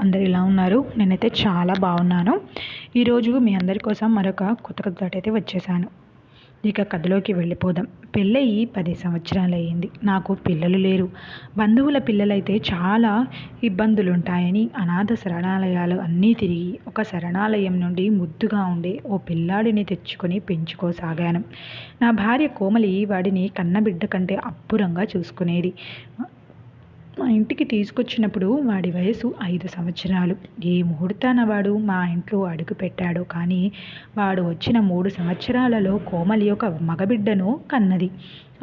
అందరు ఇలా ఉన్నారు. నేనైతే చాలా బాగున్నాను. ఈరోజు మీ అందరి కోసం మరొక కొత్త కథతో అయితే వచ్చేసాను. ఇక కథలోకి వెళ్ళిపోదాం. పెళ్ళయి పది సంవత్సరాలు అయ్యింది. నాకు పిల్లలు లేరు. బంధువుల పిల్లలైతే చాలా ఇబ్బందులు ఉంటాయని అనాథ శరణాలయాలు అన్నీ తిరిగి ఒక శరణాలయం నుండి ముద్దుగా ఉండే ఓ పిల్లాడిని తెచ్చుకొని పెంచుకోసాగాను. నా భార్య కోమలి వాడిని కన్నబిడ్డ కంటే అబ్బురంగా చూసుకునేది. మా ఇంటికి తీసుకొచ్చినప్పుడు వాడి వయసు ఐదు సంవత్సరాలు. ఏ ముహూర్తాన వాడు మా ఇంట్లో అడుగు పెట్టాడో కానీ వాడు వచ్చిన మూడు సంవత్సరాలలో కోమలి ఒక మగబిడ్డను కన్నది.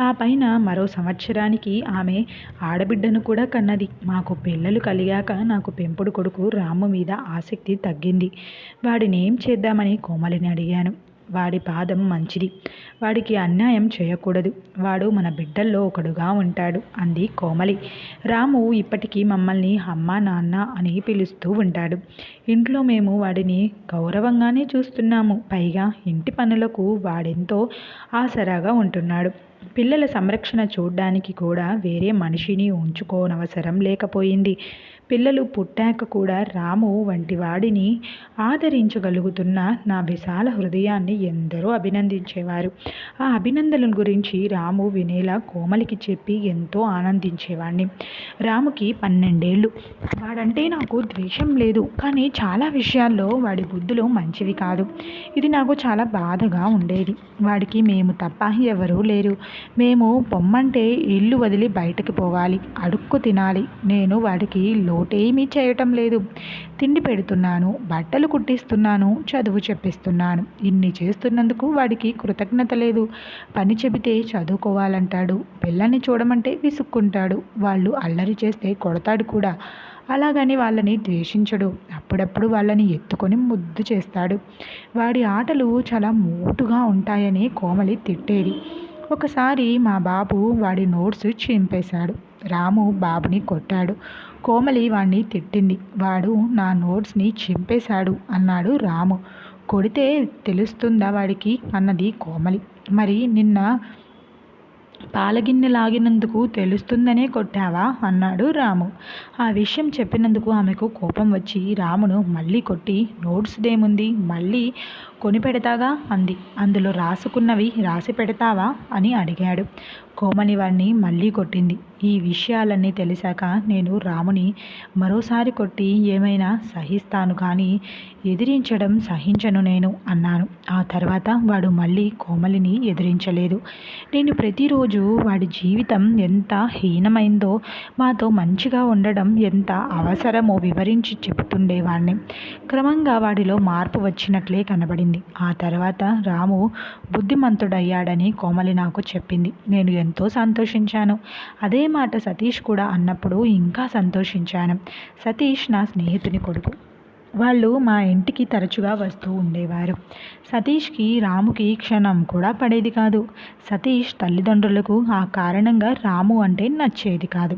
ఆ పైన మరో సంవత్సరానికి ఆమె ఆడబిడ్డను కూడా కన్నది. మాకు పిల్లలు కలిగాక నాకు పెంపుడు కొడుకు రాము మీద ఆసక్తి తగ్గింది. వాడిని ఏం చేద్దామని కోమలిని అడిగాను. వాడి పాదం మంచిది. వాడికి అన్యాయం చేయకూడదు. వాడు మన బిడ్డల్లో ఒకడుగా ఉంటాడు అంది కోమలి. రాము ఇప్పటికీ మమ్మల్ని అమ్మ నాన్న అని పిలుస్తూ ఉంటాడు. ఇంట్లో మేము వాడిని గౌరవంగానే చూస్తున్నాము. పైగా ఇంటి పనులకు వాడెంతో ఆసరాగా ఉంటున్నాడు. పిల్లల సంరక్షణ చూడ్డానికి కూడా వేరే మనిషిని ఉంచుకోనవసరం లేకపోయింది. పిల్లలు పుట్టాక కూడా రాము వంటి వాడిని ఆదరించగలుగుతున్న నా విశాల హృదయాన్ని ఎందరో అభినందించేవారు. ఆ అభినందనల గురించి రాము వినేలా కోమలికి చెప్పి ఎంతో ఆనందించేవాడిని రాముకి పన్నెండేళ్ళు. వాడంటే నాకు ద్వేషం లేదు. కానీ చాలా విషయాల్లో వాడి బుద్ధులు మంచివి కాదు. ఇది నాకు చాలా బాధగా ఉండేది. వాడికి మేము తప్ప ఎవరూ లేరు. మేము పొమ్మంటే ఇల్లు వదిలి బయటకు పోవాలి అడుక్కు తినాలి. నేను వాడికి లోటేమీ చేయటం లేదు. తిండి పెడుతున్నాను బట్టలు కుట్టిస్తున్నాను చదువు చెప్పిస్తున్నాను. ఇన్ని చేస్తున్నందుకు వాడికి కృతజ్ఞత లేదు. పని చెబితే చదువుకోవాలంటాడు. పిల్లల్ని చూడమంటే విసుక్కుంటాడు. వాళ్ళు అల్లరి చేస్తే కొడతాడు కూడా. అలాగని వాళ్ళని ద్వేషించడు. అప్పుడప్పుడు వాళ్ళని ఎత్తుకొని ముద్దు చేస్తాడు. వాడి ఆటలు చాలా మోటుగా ఉంటాయని కోమలి తిట్టేది. ఒకసారి మా బాబు వాడి నోట్స్ చింపేశాడు. రాము బాబుని కొట్టాడు. కోమలి వాణ్ణి తిట్టింది. వాడు నా నోట్స్ని చింపేశాడు అన్నాడు రాము. కొడితే తెలుస్తుందా వాడికి? అన్నది కోమలి. మరి నిన్న పాలగిన్నె లాగినందుకు తెలుస్తుందనే కొట్టావా? అన్నాడు రాము. ఆ విషయం చెప్పినందుకు ఆమెకు కోపం వచ్చి రామును మళ్ళీ కొట్టి నోట్స్ దేముంది? మళ్ళీ కొని పెడతాగా? అంది. అందులో రాసుకున్నవి రాసి పెడతావా? అని అడిగాడు. కోమలి వాణ్ణి మళ్ళీ కొట్టింది. ఈ విషయాలన్నీ తెలిసాక నేను రాముని మరోసారి కొట్టి ఏమైనా సహిస్తాను కానీ ఎదిరించడం సహించను నేను అన్నాను. ఆ తర్వాత వాడు మళ్ళీ కోమలిని ఎదిరించలేదు. నేను ప్రతిరోజు వాడి జీవితం ఎంత హీనమైందో మాతో మంచిగా ఉండడం ఎంత అవసరమో వివరించి చెబుతుండేవాడిని క్రమంగా వాడిలో మార్పు వచ్చినట్లే కనబడింది. ఆ తర్వాత రాము బుద్ధిమంతుడయ్యాడని కోమలి నాకు చెప్పింది. నేను ఎంతో సంతోషించాను. అదే మాట సతీష్ కూడా అన్నప్పుడు ఇంకా సంతోషించాను. సతీష్ నా స్నేహితుని కొడుకు. వాళ్ళు మా ఇంటికి తరచుగా వస్తూ ఉండేవారు. సతీష్కి రాముకి క్షణం కూడా పడేది కాదు. సతీష్ తల్లిదండ్రులకు ఆ కారణంగా రాము అంటే నచ్చేది కాదు.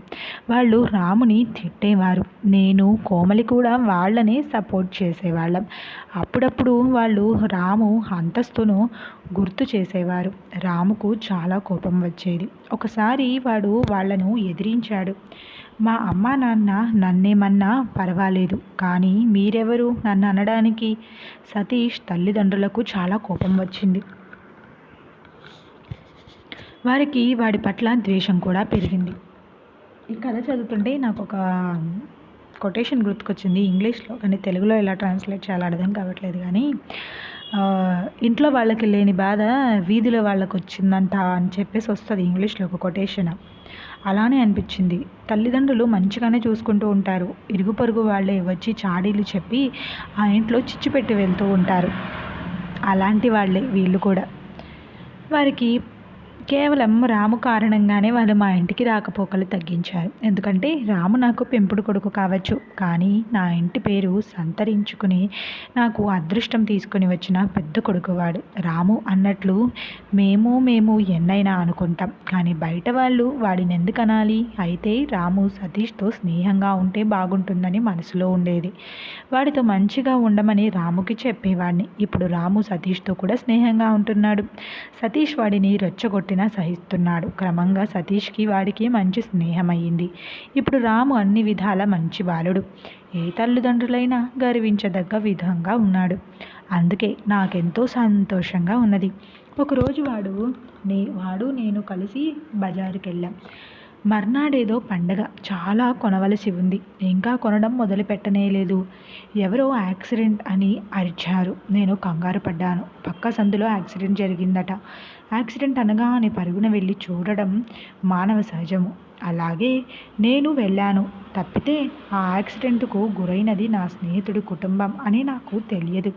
వాళ్ళు రాముని తిట్టేవారు. నేను కోమలి కూడా వాళ్ళనే సపోర్ట్ చేసేవాళ్ళం. అప్పుడప్పుడు వాళ్ళు రాము అంతస్తును గుర్తు చేసేవారు. రాముకు చాలా కోపం వచ్చేది. ఒకసారి వాడు వాళ్ళను ఎదిరించాడు. మా అమ్మ నాన్న నన్నేమన్నా పర్వాలేదు. కానీ మీరెవరు? నన్ను అనడానికి సతీష్ తల్లిదండ్రులకు చాలా కోపం వచ్చింది. వారికి వాడి పట్ల ద్వేషం కూడా పెరిగింది. ఈ కథ చదువుతుంటే నాకు ఒక కొటేషన్ గుర్తుకొచ్చింది. ఇంగ్లీష్లో కానీ తెలుగులో ఎలా ట్రాన్స్లేట్ చేయాలో అర్థం కావట్లేదు కానీ ఇంట్లో వాళ్ళకి లేని బాధ వీధిలో వాళ్ళకి వచ్చిందంట అని చెప్పేసి వస్తుంది ఇంగ్లీష్లో ఒక కొటేషన్. అలానే అనిపించింది. తల్లిదండ్రులు మంచిగానే చూసుకుంటూ ఉంటారు. ఇరుగు పొరుగు వాళ్ళే వచ్చి చాడీలు చెప్పి ఆ ఇంట్లో చిచ్చు పెట్టి వెళ్తూ ఉంటారు. అలాంటి వాళ్ళే వీళ్ళు కూడా. వారికి కేవలం రాము కారణంగానే వాళ్ళు మా ఇంటికి రాకపోకలు తగ్గించారు. ఎందుకంటే రాము నాకు పెంపుడు కొడుకు కావచ్చు. కానీ నా ఇంటి పేరు సంతరించుకుని నాకు అదృష్టం తీసుకుని వచ్చిన పెద్ద కొడుకువాడు. రాము అన్నట్లు మేము మేము ఎన్నైనా అనుకుంటాం. కానీ బయట వాళ్ళు వాడిని ఎందుకు అనాలి అయితే రాము సతీష్తో స్నేహంగా ఉంటే బాగుంటుందని మనసులో ఉండేది. వాడితో మంచిగా ఉండమని రాముకి చెప్పేవాడిని. ఇప్పుడు రాము సతీష్తో కూడా స్నేహంగా ఉంటున్నాడు. సతీష్ వాడిని రెచ్చగొట్టిన అయినా సహిస్తున్నాడు. క్రమంగా సతీష్కి వాడికి మంచి స్నేహమయ్యింది. ఇప్పుడు రాము అన్ని విధాల మంచి బాలుడు. ఏ తల్లిదండ్రులైనా గర్వించదగ్గ విధంగా ఉన్నాడు. అందుకే నాకెంతో సంతోషంగా ఉన్నది. ఒకరోజు వాడు నే వాడు నేను కలిసి బజారుకి వెళ్ళాం మర్నాడేదో పండగ. చాలా కొనవలసి ఉంది. ఇంకా కొనడం మొదలు పెట్టనేలేదు ఎవరో యాక్సిడెంట్ అని అరిచారు. నేను కంగారు పడ్డాను. పక్క సందులో యాక్సిడెంట్ జరిగిందట. యాక్సిడెంట్ అనగానే పరుగున వెళ్ళి చూడడం మానవ సహజము. అలాగే నేను వెళ్ళాను. తప్పితే ఆ యాక్సిడెంట్కు గురైనది నా స్నేహితుడి కుటుంబం అని నాకు తెలియదు.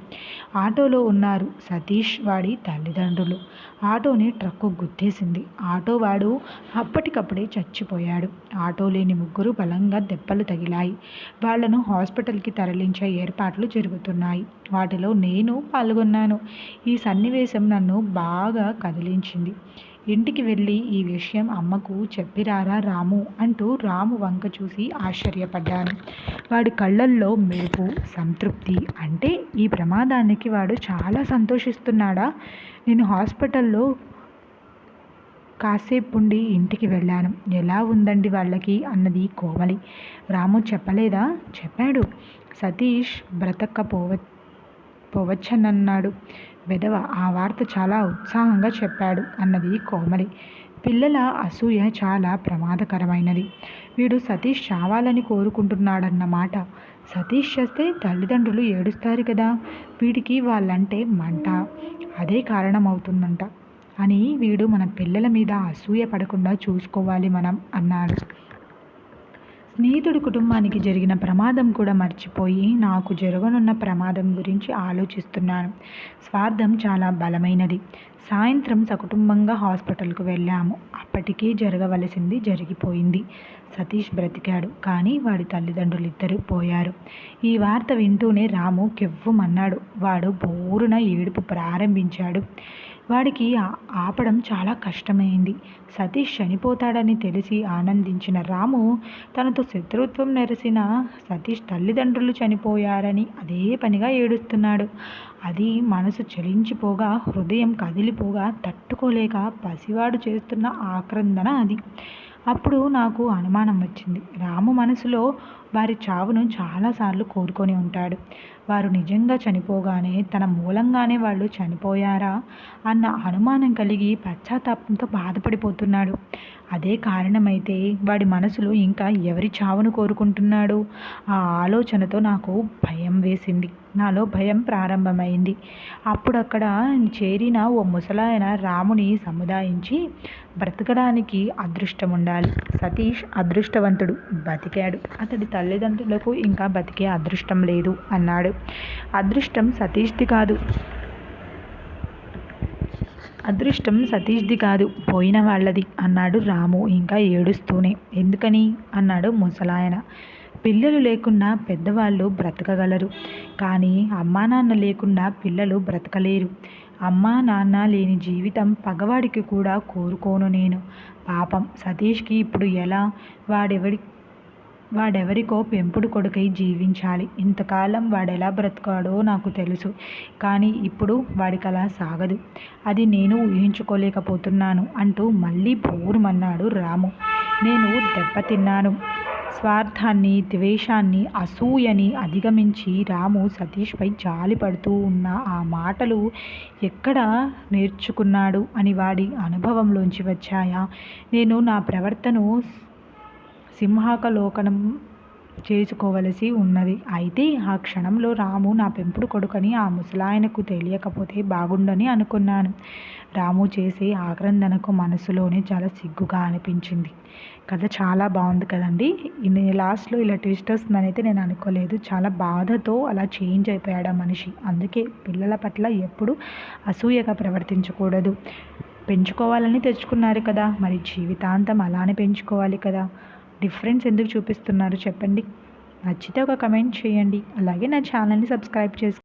ఆటోలో ఉన్నారు సతీష్ వాడి తల్లిదండ్రులు. ఆటోని ట్రక్కు గుద్దేసింది. ఆటో వాడు అప్పటికప్పుడే చచ్చిపోయాడు. ఆటో లేని ముగ్గురు బలంగా దెబ్బలు తగిలాయి. వాళ్ళను హాస్పిటల్కి తరలించే ఏర్పాట్లు జరుగుతున్నాయి. వాటిలో నేను పాల్గొన్నాను. ఈ సన్నివేశం నన్ను బాగా కదిలించింది. ఇంటికి వెళ్ళి ఈ విషయం అమ్మకు చెప్పిరారా రాము అంటూ రాము వంక చూసి ఆశ్చర్యపడ్డాను వాడి కళ్ళల్లో మెరుపు సంతృప్తి అంటే ఈ ప్రమాదానికి వాడు చాలా సంతోషిస్తున్నాడా? నేను హాస్పిటల్లో కాసేపు ఉండి ఇంటికి వెళ్ళాను. ఎలా ఉందండి వాళ్ళకి? అన్నది కోమలి. రాము చెప్పలేదా? చెప్పాడు. సతీష్ బ్రతక్కపోవ పోవచ్చనన్నాడు. వెధవ ఆ వార్త చాలా ఉత్సాహంగా చెప్పాడు అన్నది కోమలి. పిల్లల అసూయ చాలా ప్రమాదకరమైనది. వీడు సతీష్ చావాలని కోరుకుంటున్నాడన్నమాట సతీష్ చేస్తే తల్లిదండ్రులు ఏడుస్తారు కదా వీడికి వాళ్ళంటే మంట. అదే కారణమవుతుందంట. అని వీడు మన పిల్లల మీద అసూయ పడకుండా చూసుకోవాలి మనం అన్నాడు. స్నేహితుడి కుటుంబానికి జరిగిన ప్రమాదం కూడా మర్చిపోయి నాకు జరగనున్న ప్రమాదం గురించి ఆలోచిస్తున్నాను. స్వార్థం చాలా బలమైనది. సాయంత్రం సకుటుంబంగా హాస్పిటల్కు వెళ్ళాము. అప్పటికే జరగవలసింది జరిగిపోయింది. సతీష్ బ్రతికాడు. కానీ వాడి తల్లిదండ్రులు ఇద్దరు పోయారు. ఈ వార్త వింటూనే రాము కెవ్వుమన్నాడు. వాడు బోరున ఏడుపు ప్రారంభించాడు. వాడికి ఆపడం చాలా కష్టమైంది. సతీష్ చనిపోతాడని తెలిసి ఆనందించిన రాము తనతో శత్రుత్వం నెరసిన సతీష్ తల్లిదండ్రులు చనిపోయారని అదే పనిగా ఏడుస్తున్నాడు. అది మనసు చలించిపోగా హృదయం కదిలిపోగా తట్టుకోలేక పసివాడు చేస్తున్న ఆక్రందన అది. అప్పుడు నాకు అనుమానం వచ్చింది. రాము మనసులో వారి చావును చాలాసార్లు కోరుకొని ఉంటాడు. వారు నిజంగా చనిపోగానే తన మూలంగానే వాళ్ళు చనిపోయారా అన్న అనుమానం కలిగి పశ్చాత్తాపంతో బాధపడిపోతున్నాడు. అదే కారణమైతే వాడి మనసులో ఇంకా ఎవరి చావును కోరుకుంటున్నాడు? ఆ ఆలోచనతో నాకు భయం వేసింది. నాలో భయం ప్రారంభమైంది. అప్పుడు అక్కడ చేరిన ఓ ముసలాయన రాముని సముదాయించి బ్రతకడానికి అదృష్టం ఉండాలి సతీష్ అదృష్టవంతుడు. బతికాడు. అతడి తల్లిదండ్రులకు ఇంకా బతికే అదృష్టం లేదు అన్నాడు. అదృష్టం సతీష్ది కాదు. అదృష్టం సతీష్ది కాదు పోయిన వాళ్ళది అన్నాడు రాము ఇంకా ఏడుస్తూనే. ఎందుకని? అన్నాడు ముసలాయన. పిల్లలు లేకుండా పెద్దవాళ్ళు బ్రతకగలరు. కానీ అమ్మా నాన్న లేకుండా పిల్లలు బ్రతకలేరు. అమ్మా నాన్న లేని జీవితం పగవాడికి కూడా కోరుకోను నేను. పాపం సతీష్కి ఇప్పుడు ఎలా? వాడెవడి వాడెవరికో పెంపుడు కొడుకై జీవించాలి. ఇంతకాలం వాడెలా బ్రతకాడో నాకు తెలుసు కానీ ఇప్పుడు వాడికి అలా సాగదు. అది నేను ఊహించుకోలేకపోతున్నాను అంటూ మళ్ళీ బోరుమన్నాడు రాము. నేను దెబ్బతిన్నాను. స్వార్థాన్ని ద్వేషాన్ని అసూయని అధిగమించి రాము సతీష్పై జాలి పడుతూ ఉన్న ఆ మాటలు ఎక్కడ నేర్చుకున్నాడు అని వాడి అనుభవంలోంచి వచ్చాయా? నేను నా ప్రవర్తను సింహాకలోకనం చేసుకోవలసి ఉన్నది. అయితే ఆ క్షణంలో రాము నా పెంపుడు కొడుకని ఆ ముసలాయనకు తెలియకపోతే బాగుండని అనుకున్నాను. రాము చేసే ఆక్రందనకు మనసులోనే చాలా సిగ్గుగా అనిపించింది. కథ చాలా బాగుంది కదండి? లాస్ట్లో ఇలా ట్విస్ట్ వస్తుందని అయితే నేను అనుకోలేదు. చాలా బాధతో అలా చేంజ్ అయిపోయాడు ఆ మనిషి. అందుకే పిల్లల పట్ల ఎప్పుడు అసూయగా ప్రవర్తించకూడదు. పెంచుకోవాలని తెచ్చుకున్నారు కదా. మరి జీవితాంతం అలానే పెంచుకోవాలి కదా. డిఫరెన్స్ ఎందుకు చూపిస్తున్నారు చెప్పండి? నచ్చితే ఒక కమెంట్ చేయండి. అలాగే నా ఛానల్ని సబ్స్క్రైబ్ చేసుకోండి